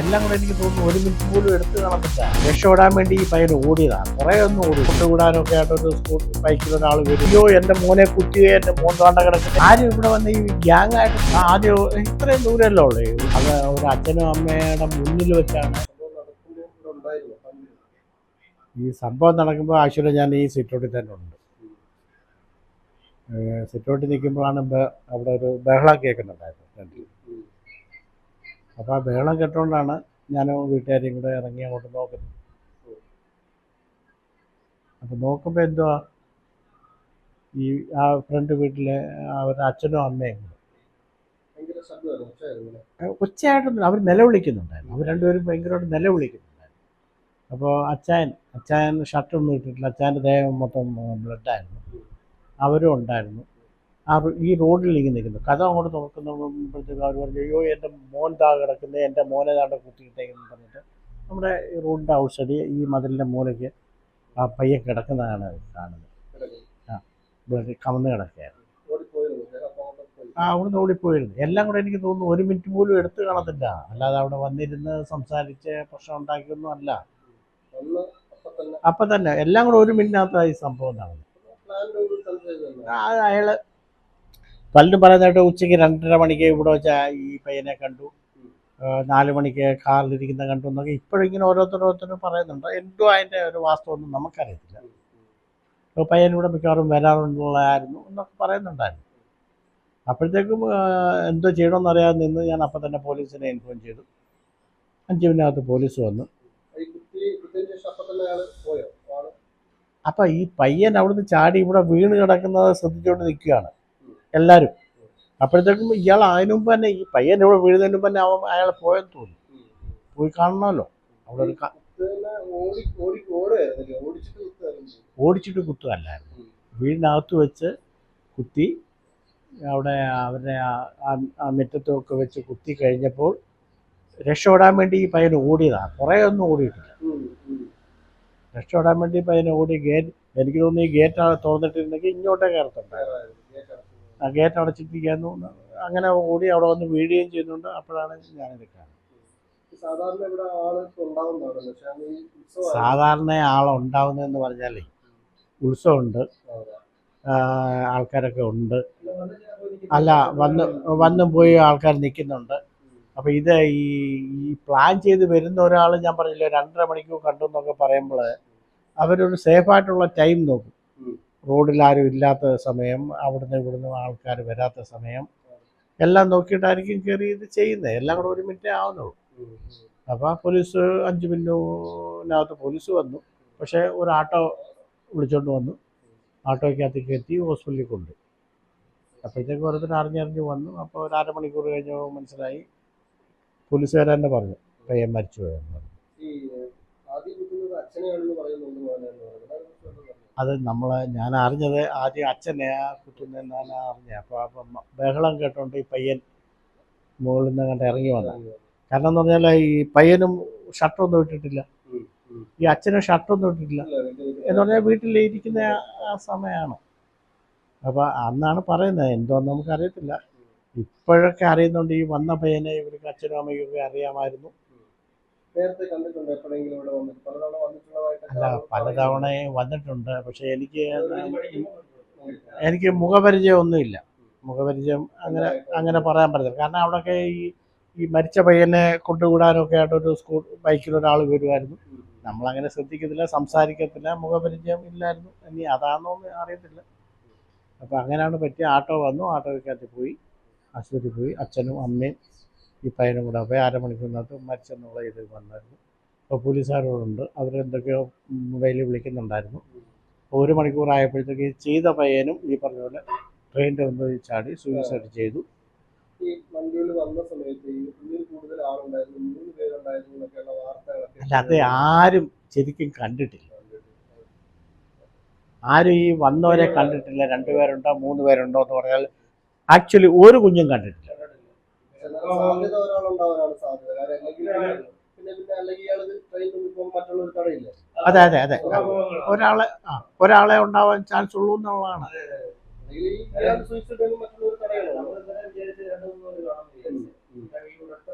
എല്ലാം കൂടെ എനിക്ക് തോന്നുന്നു ഒരു മിനിറ്റ് പോലും എടുത്ത് കാണത്തില്ല രക്ഷപ്പെടാൻ വേണ്ടി ഈ പയ്യൻ ഓടിയതാണ് കുറെ ഒന്നും ഓടി. കൊണ്ടുവിടാനൊക്കെ ആയിട്ട് ഒരു സ്കൂൾ ബൈക്കിൽ ഒരാൾ വരികയോ എന്റെ മോനെ കുത്തിയോ എന്റെ മോൻ താണ്ട കിടക്കുന്നത് ആരും ഇവിടെ വന്ന് ഈ ഗ്യാങ് ആയിട്ട് ആദ്യം ഇത്രയും ദൂരമല്ലോ ഉള്ളേ? അത് ഒരു അച്ഛനും അമ്മയുടെ മുന്നിൽ വെച്ചാണ്. ഈ സംഭവം നടക്കുമ്പോൾ ആക്ച്വലി ഞാൻ ഈ സിറ്റൗട്ടിൽ തന്നെ ഉണ്ട്. സിറ്റൗട്ടിൽ നിൽക്കുമ്പോഴാണ് അവിടെ ഒരു ബഹളം കേൾക്കുന്നുണ്ടായിരുന്നു. അപ്പോൾ ആ ബഹളം കേട്ടുകൊണ്ടാണ് ഞാൻ വീട്ടുകാരെയും കൂടെ ഇറങ്ങി അങ്ങോട്ട് നോക്കുന്നത്. അപ്പോൾ നോക്കുമ്പോൾ എന്തുവാ ഈ ആ ഫ്രണ്ട് വീട്ടിലെ അവരുടെ അച്ഛനും അമ്മയും ഒച്ചയായിട്ടൊന്നും അവർ നിലവിളിക്കുന്നുണ്ടായിരുന്നു അവർ രണ്ടുപേരും ഭയങ്കരമായിട്ട് നിലവിളിക്കുന്നുണ്ടായിരുന്നു അപ്പോൾ അച്ചായൻ അച്ചായൻ ഷർട്ടൊന്നും ഇട്ടിട്ടില്ല. അച്ചായന്റെ ദേഹം മൊത്തം ബ്ലഡായിരുന്നു. അവരും ഉണ്ടായിരുന്നു. ആ ഈ ഇങ്ങനെ നിൽക്കുന്നു. കഥ അങ്ങോട്ട് നോക്കുമ്പോഴത്തേക്ക് അവർ പറഞ്ഞു അയ്യോ എന്റെ മോൻ താ കിടക്കുന്നത് എന്റെ മോനെ താണ്ട കുത്തിയിട്ടേക്കെന്ന് പറഞ്ഞിട്ട് നമ്മുടെ റോഡിന്റെ ഔട്ട് ഈ മതിലിന്റെ മൂലയ്ക്ക് ആ പയ്യൻ കിടക്കുന്നതാണ് കാണുന്നത്. ബ്ലഡ് കമന്ന് കിടക്കുകയാണ്. ആ അവിടുന്ന് ഓടിപ്പോയിരുന്നു. എല്ലാം കൂടെ എനിക്ക് തോന്നുന്നു ഒരു മിനിറ്റ് പോലും എടുത്ത് കാണത്തില്ല. അല്ലാതെ അവിടെ വന്നിരുന്ന് സംസാരിച്ച് പ്രശ്നം ഉണ്ടാക്കിയൊന്നും അല്ല. അപ്പൊ തന്നെ എല്ലാം കൂടെ ഒരു മിനിറ്റിനകത്ത് ഈ സംഭവം? ആ, അയാൾ പലരും പറയുന്നതായിട്ട് ഉച്ചയ്ക്ക് രണ്ടര മണിക്ക് ഇവിടെ വെച്ച ഈ പയ്യനെ കണ്ടു. നാലു മണിക്ക് കാറിലിരിക്കുന്ന കണ്ടു എന്നൊക്കെ ഇപ്പോഴിങ്ങനെ ഓരോരുത്തരോരുത്തരും പറയുന്നുണ്ട്. എന്തോ അതിന്റെ ഒരു വാസ്തവമൊന്നും നമുക്കറിയത്തില്ല. അപ്പോൾ പയ്യൻ ഇവിടെ മിക്കവാറും വരാറുള്ളതായിരുന്നു എന്നൊക്കെ പറയുന്നുണ്ടായിരുന്നു. അപ്പോഴത്തേക്കും എന്തോ ചെയ്യണമെന്ന് അറിയാതെ നിന്ന് ഞാൻ അപ്പം തന്നെ പോലീസിനെ ഇൻഫോം ചെയ്തു. അഞ്ച് മിനിറ്റിനകത്ത് പോലീസ് വന്നു. അപ്പം ഈ പയ്യൻ അവിടുന്ന് ചാടി ഇവിടെ വീണ് കിടക്കുന്നത് ശ്രദ്ധിച്ചുകൊണ്ട് നിൽക്കുകയാണ്. എല്ലാവരും അപ്പോഴത്തേക്കും ഇയാൾ അതിനു മുമ്പ് തന്നെ ഈ പയ്യൻ ഇവിടെ വീഴുന്നതിന് മുമ്പ് തന്നെ അവൻ അയാൾ പോയെന്ന് തോന്നി പോയി കാണണമല്ലോ. അവിടെ ഒരു ഓടിച്ചിട്ട് കുത്തുകയല്ലായിരുന്നു. വീടിനകത്ത് വെച്ച് കുത്തി അവിടെ അവരുടെ ആ- മിറ്റത്തൊക്കെ വെച്ച് കുത്തി കഴിഞ്ഞപ്പോൾ രക്ഷപ്പെടാൻ വേണ്ടി ഈ പയ്യന് ഓടിയതാണ് കുറേ ഒന്നും ഓടിയിട്ടില്ല. രക്ഷപ്പെടാൻ വേണ്ടി പയ്യൻ ഓടി ഗേറ്റ് എനിക്ക് തോന്നുന്നു ഈ ഗേറ്റ് തുറന്നിട്ടിരുന്നെങ്കിൽ ഇങ്ങോട്ടേ കയറത്തുണ്ടായിരുന്നു. ഗേറ്റ് അടച്ചിട്ടിരിക്കുന്നു അങ്ങനെ ഓടി അവിടെ വന്ന് വീഴുകയും ചെയ്യുന്നുണ്ട്. അപ്പോഴാണ് ഞാൻ കാണുന്നത്. സാധാരണ ആളുണ്ടാവുന്നതെന്ന് പറഞ്ഞാലേ ഉത്സവമുണ്ട്. ആൾക്കാരൊക്കെ ഉണ്ട്. അല്ല വന്ന് വന്നും പോയി ആൾക്കാർ നിൽക്കുന്നുണ്ട്. അപ്പോൾ ഇത് ഈ ഈ പ്ലാൻ ചെയ്ത് വരുന്ന ഒരാൾ ഞാൻ പറഞ്ഞില്ലേ രണ്ടര മണിക്കൂർ കണ്ടു എന്നൊക്കെ പറയുമ്പോൾ അവരൊരു സേഫായിട്ടുള്ള ടൈം നോക്കും. റോഡിൽ ആരും ഇല്ലാത്ത സമയം അവിടുന്ന് ഇവിടുന്ന് ആൾക്കാർ വരാത്ത സമയം എല്ലാം നോക്കിയിട്ടായിരിക്കും കയറി ഇത് ചെയ്യുന്നത്. എല്ലാം കൂടെ ഒരു മിനിറ്റേ ആവുന്നുള്ളൂ. അപ്പോൾ പോലീസ് അഞ്ച് മിനിറ്റിനകത്ത് പോലീസ് വന്നു. പക്ഷേ ഒരു ആട്ടോ വിളിച്ചോണ്ട് വന്നു. ആട്ടോയ്ക്കകത്ത് കയറ്റി ഹോസ്പിറ്റലിൽ കൊണ്ടു അപ്പോഴത്തേക്ക് ഓരോരുത്തർ അറിഞ്ഞറിഞ്ഞ് വന്നു. അപ്പോൾ ഒരു അരമണിക്കൂർ കഴിഞ്ഞ് മനസ്സിലായി. പോലീസുകാരെന്നെ പറഞ്ഞു പയ്യൻ മരിച്ചു പോയെന്ന് പറഞ്ഞു ഈ ആദ്യം കുത്തുന്നത് അച്ഛനെയാണെന്ന് പറയുന്നുണ്ട് മോനെന്ന് പറയുന്നത് അതിനെക്കുറിച്ച് വല്ലതും പറഞ്ഞോ? അത് നമ്മൾ ഞാൻ അറിഞ്ഞത് ആദ്യം അച്ഛനെ ആ കുത്തുന്നതെന്നാണ് അറിഞ്ഞത് അപ്പോൾ അപ്പം ബഹളം കേട്ടോണ്ട് ഈ പയ്യൻ മുകളിൽ നിന്ന് കണ്ട് ഇറങ്ങി വന്നത് കാരണം എന്ന് പറഞ്ഞാൽ ഈ പയ്യനും ഷർട്ടൊന്നും ഇട്ടിട്ടില്ല. ഈ അച്ഛനും ഷർട്ടൊന്നും ഇട്ടിട്ടില്ല. എന്ന് പറഞ്ഞാൽ വീട്ടിൽ ഇരിക്കുന്ന ആ- സമയമാണ്. അപ്പോൾ അന്നാണ് പറയുന്നത് എന്തോന്ന് നമുക്കറിയത്തില്ല. ഇപ്പോഴൊക്കെ അറിയുന്നുണ്ട് ഈ വന്ന പയ്യനെ ഇവർക്ക് അച്ഛനും അമ്മയ്ക്കൊക്കെ അറിയാമായിരുന്നു. നേരത്തെ കണ്ടിട്ടുണ്ട് എപ്പോഴെങ്കിലും ഇവിടെ വന്നിട്ട്. പലതവണ പലതവണ വന്നിട്ടുണ്ട്. പക്ഷേ എനിക്ക് എനിക്ക് മുഖപരിചയം ഒന്നുമില്ല മുഖപരിചയം അങ്ങനെ അങ്ങനെ പറയാൻ പറ്റില്ല കാരണം അവിടെയൊക്കെ ഈ ഈ മരിച്ച പയ്യനെ കൊണ്ടുവിടാനൊക്കെ ആയിട്ട് ഒരു സ്കൂൾ ബൈക്കിൽ ഒരാൾ വരുമായിരുന്നു. നമ്മളങ്ങനെ ശ്രദ്ധിക്കത്തില്ല സംസാരിക്കത്തില്ല മുഖപരിചയം ഇല്ലായിരുന്നു. ഇനി അതാണെന്നൊന്നും അറിയത്തില്ല. അപ്പോൾ അങ്ങനെയാണ് പറ്റിയ ആട്ടോ വന്നു. ആട്ടോയ്ക്കകത്ത് പോയി ആശുപത്രി പോയി. അച്ഛനും അമ്മയും ഈ പയ്യനും കൂടെ പോയി. അരമണിക്കൂറിനകത്ത് മരിച്ചെന്നുള്ള ഇത് വന്നായിരുന്നു. പോലീസുകാരോടുണ്ട്. അവരെന്തൊക്കെയോ മൊബൈലിൽ വിളിക്കുന്നുണ്ടായിരുന്നു. ഒരു മണിക്കൂറായപ്പോഴത്തേക്ക് ചെയ്ത പയ്യനും ഈ പറഞ്ഞ പോലെ ട്രെയിനിന്റെ മുമ്പിൽ ചാടി സൂയിസൈഡ് ചെയ്തു. ഈ വണ്ടിയിൽ വന്ന സമയത്ത് കൂടുതൽ ആളുണ്ടായിരുന്നു. മൂന്ന് പേരുണ്ടായിരുന്നു എന്നൊക്കെയുള്ള വാർത്തകളൊക്കെ അല്ല അത് ആരും ശരിക്കും കണ്ടിട്ടില്ല. ആരും ഈ വന്നവരെ കണ്ടിട്ടില്ല. രണ്ടുപേരുണ്ടോ മൂന്ന് പേരുണ്ടോ എന്ന് പറഞ്ഞാൽ ആക്ച്വലി ഒരു കുഞ്ഞും കണ്ടിട്ടില്ല. എന്നാൽ സാധ്യത ഒരാളുണ്ടാവാനാണ് സാധ്യത. കാരണം അതെ അതെ അതെ. ഒരാളെ ആ ഒരാളെ ഉണ്ടാവാൻ ചാൻസ് ഉള്ളൂ എന്നുള്ളതാണ്.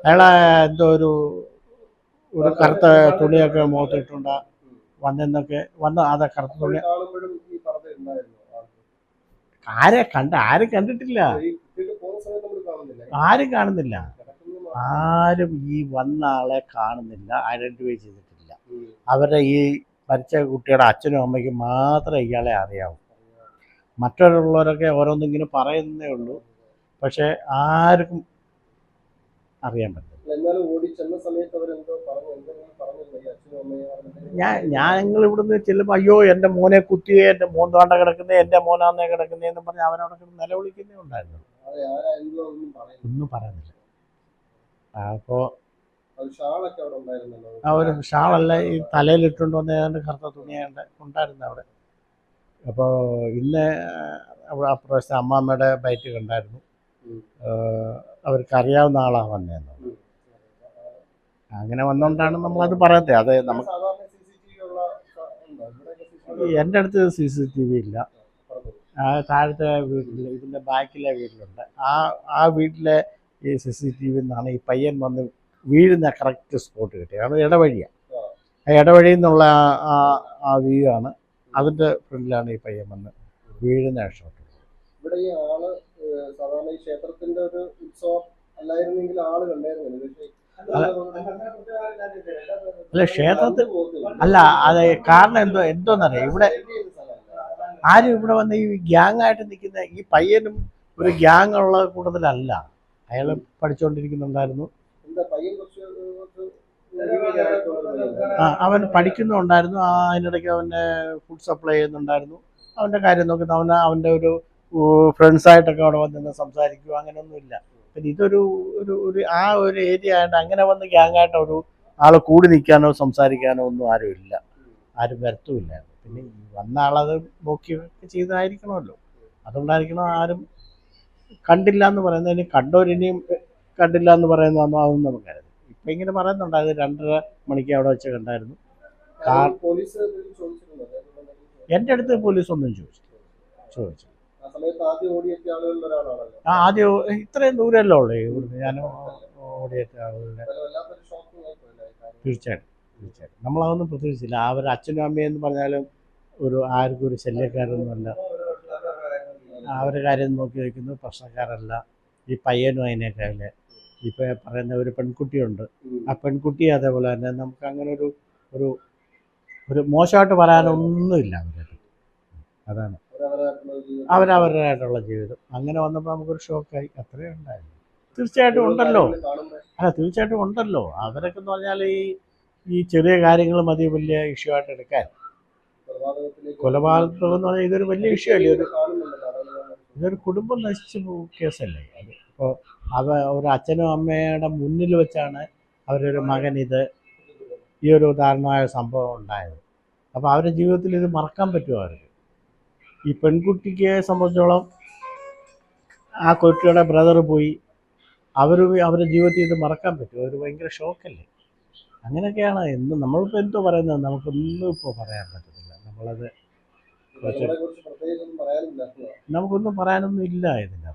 അയാളെ എന്തോ ഒരു ഒരു കറുത്ത തുണിയൊക്കെ മുഖത്തിട്ടുണ്ട്. വന്നെന്നൊക്കെ വന്ന അതെ കറുത്ത തുണി. ആരെ കണ്ട ആരും കണ്ടിട്ടില്ല. ആരും കാണുന്നില്ല. ആരും ഈ വന്ന ആളെ കാണുന്നില്ല ഐഡന്റിഫൈ ചെയ്തിട്ടില്ല. അവരുടെ ഈ മരിച്ച കുട്ടിയുടെ അച്ഛനും അമ്മയ്ക്കും മാത്രമേ ഇയാളെ അറിയാവൂ. മറ്റുള്ളവരൊക്കെ ഓരോന്നിങ്ങനെ പറയുന്നേ ഉള്ളൂ. പക്ഷെ ആർക്കും അറിയാൻ പറ്റില്ല. അവരെന്തെങ്കിലും ഞാൻ ഞങ്ങൾ ഇവിടുന്ന് ചെല്ലുമ്പോൾ അയ്യോ എന്റെ മോനെ കുത്തിയേ എന്റെ മോൻ താണ്ട കിടക്കുന്നേ എന്റെ മോനാന്നേ കിടക്കുന്നേ എന്ന് പറഞ്ഞ് അവരവിടെ നിലവിളിക്കുന്നേ ഉണ്ടായിരുന്നു. ഒന്നും പറയുന്നില്ല. അപ്പോൾ ആ ഒരു ഷാളല്ല ഈ തലയിലിട്ടുകൊണ്ട് വന്ന ഏതാണ്ട് കറുത്ത തുണിയുണ്ട് ഉണ്ടായിരുന്നു അവിടെ. അപ്പോൾ ഇന്ന് അവിടെ അപ്രാവശ്യത്തെ അമ്മാമ്മയുടെ ബൈറ്റ് കണ്ടായിരുന്നു. അവർക്ക് അറിയാവുന്ന ആളാണ് വന്നതെന്ന് ഉം. അങ്ങനെ വന്നുകൊണ്ടാണ് നമ്മളത് പറയുന്നത് അത് നമുക്ക് എന്റെ അടുത്ത് സി സി ടി വി ഇല്ല. ആ താഴത്തെ വീട്ടിൽ ഇതിന്റെ ബാക്കിലെ വീട്ടിലുണ്ട്. ആ ആ വീട്ടിലെ ഈ സി സി ടി വി നിന്നാണ് ഈ പയ്യൻ വന്ന് വീഴുന്ന കറക്റ്റ് സ്പോട്ട് കിട്ടിയത്. കാരണം ഇടവഴിയാണ് ആ. ഇടവഴിയിൽ നിന്നുള്ള ആ- ആ വ്യൂ ആണ്. അതിന്റെ ഫ്രണ്ടിലാണ് ഈ പയ്യൻ വന്ന് വീഴുന്ന ഷോട്ട് ഇവിടെ ഈ ആൾ സാധാരണ ഈ ക്ഷേത്രത്തിന്റെ ഒരു ഉത്സവം അല്ലായിരുന്നെങ്കിൽ ആൾ കണ്ടായിരുന്നില്ല പക്ഷേ അല്ല. ക്ഷേത്രത്തിൽ അല്ല അത് കാരണം എന്തോ എന്തോന്നറിയാം? ഇവിടെ. ആരും ഇവിടെ വന്ന് ഈ ഗ്യാങ് ആയിട്ട് നിൽക്കുന്ന ഈ പയ്യനും ഒരു ഗ്യാങ് ഉള്ള കൂട്ടത്തിലല്ല. അയാൾ പഠിച്ചുകൊണ്ടിരിക്കുന്നുണ്ടായിരുന്നു. ആ അവൻ പഠിക്കുന്നുണ്ടായിരുന്നു. ആ അതിനിടയ്ക്ക് അവന്റെ ഫുഡ് സപ്ലൈ ചെയ്യുന്നുണ്ടായിരുന്നു. അവന്റെ കാര്യം നോക്കുന്ന അവൻ അവന്റെ ഒരു ഫ്രണ്ട്സായിട്ടൊക്കെ അവിടെ വന്ന് സംസാരിക്കുക അങ്ങനെയൊന്നുമില്ല പിന്നെ ഇതൊരു ഒരു ഒരു ആ ഒരു ഏരിയ ആയിട്ട് അങ്ങനെ വന്ന് ഗ്യാങ്ങായിട്ട് ഒരു ആൾ കൂടി നിൽക്കാനോ സംസാരിക്കാനോ ഒന്നും ആരും ഇല്ല. ആരും വരത്തുമില്ല. പിന്നെ വന്ന ആളത് നോക്കി ചെയ്തായിരിക്കണമല്ലോ. അതുകൊണ്ടായിരിക്കണം ആരും കണ്ടില്ല എന്ന് പറയുന്നതിന് കണ്ടോരിനെയും കണ്ടില്ല എന്ന് പറയുന്നതാണോ അതൊന്നും നമുക്കറിയാം ഇപ്പം ഇങ്ങനെ പറയുന്നുണ്ട്. അത് രണ്ടര മണിക്ക് അവിടെ വെച്ച് കണ്ടായിരുന്നു. കാർ അടുത്ത് പോലീസ് ഒന്നും ചോദിച്ചു ചോദിച്ചു ആ ആദ്യം ഇത്രയും ദൂരമല്ലേ ഉള്ളേ ഇവിടുന്ന്. ഞാൻ ഓടിയെത്തിയ ആളുകളുടെ? തീർച്ചയായിട്ടും തീർച്ചയായിട്ടും. നമ്മളതൊന്നും പ്രതീക്ഷിച്ചില്ല. അവർ അച്ഛനും അമ്മയെന്ന് പറഞ്ഞാലും ഒരു ആർക്കും ഒരു ശല്യക്കാരൊന്നുമല്ല. അവരുടെ കാര്യം നോക്കി വയ്ക്കുന്നു പ്രശ്നക്കാരല്ല ഈ പയ്യനും അതിനേക്കാളെ ഇപ്പൊ പറയുന്ന ഒരു പെൺകുട്ടിയുണ്ട്. ആ പെൺകുട്ടി അതേപോലെ തന്നെ നമുക്ക് അങ്ങനെ ഒരു ഒരു ഒരു മോശമായിട്ട് പറയാനൊന്നുമില്ല അവരെ അതാണ്. അവരവരുടേതായിട്ടുള്ള ജീവിതം. അങ്ങനെ വന്നപ്പോൾ നമുക്കൊരു ഷോക്കായി. അത്രേ ഉണ്ടായിരുന്നു തീർച്ചയായിട്ടും ഉണ്ടല്ലോ. അല്ല തീർച്ചയായിട്ടും ഉണ്ടല്ലോ. അവരൊക്കെ എന്ന് പറഞ്ഞാൽ ഈ ഈ ചെറിയ കാര്യങ്ങൾ മതി വലിയ ഇഷ്യൂ ആയിട്ട് എടുക്കാൻ. കൊലപാതകം എന്ന് പറഞ്ഞാൽ ഇതൊരു വലിയ ഇഷ്യൂ അല്ലേ ഒരു കാണുന്നുണ്ടല്ലോ അതാണ് ഞാൻ ഇതൊരു കുടുംബം നശിച്ചു പോകും കേസല്ലേ? അത് ഇപ്പോൾ അവ ഒരു അച്ഛനും അമ്മയുടെ മുന്നിൽ വെച്ചാണ് അവരൊരു മകൻ ഇത് ഈ ഒരു ഉദാഹരണമായ സംഭവം ഉണ്ടായത്. അപ്പോൾ അവരുടെ ജീവിതത്തിൽ ഇത് മറക്കാൻ പറ്റുമോ അവർക്ക്? ഈ പെൺകുട്ടിക്ക് സംബന്ധിച്ചോളം ആ കുട്ടിയുടെ ബ്രദർ പോയി അവർ അവരുടെ ജീവിതത്തിൽ ഇത് മറക്കാൻ പറ്റുമോ? ഒരു ഭയങ്കര ഷോക്കല്ലേ? അങ്ങനെയൊക്കെയാണ് എന്ന് നമ്മളിപ്പോൾ എന്തോ പറയുന്നത്? നമുക്കൊന്നും ഇപ്പോൾ പറയാൻ പറ്റത്തില്ല. നമ്മളത് പ്രത്യേകിച്ച് നമുക്കൊന്നും പറയാനൊന്നും ഇല്ല ഇതിന്.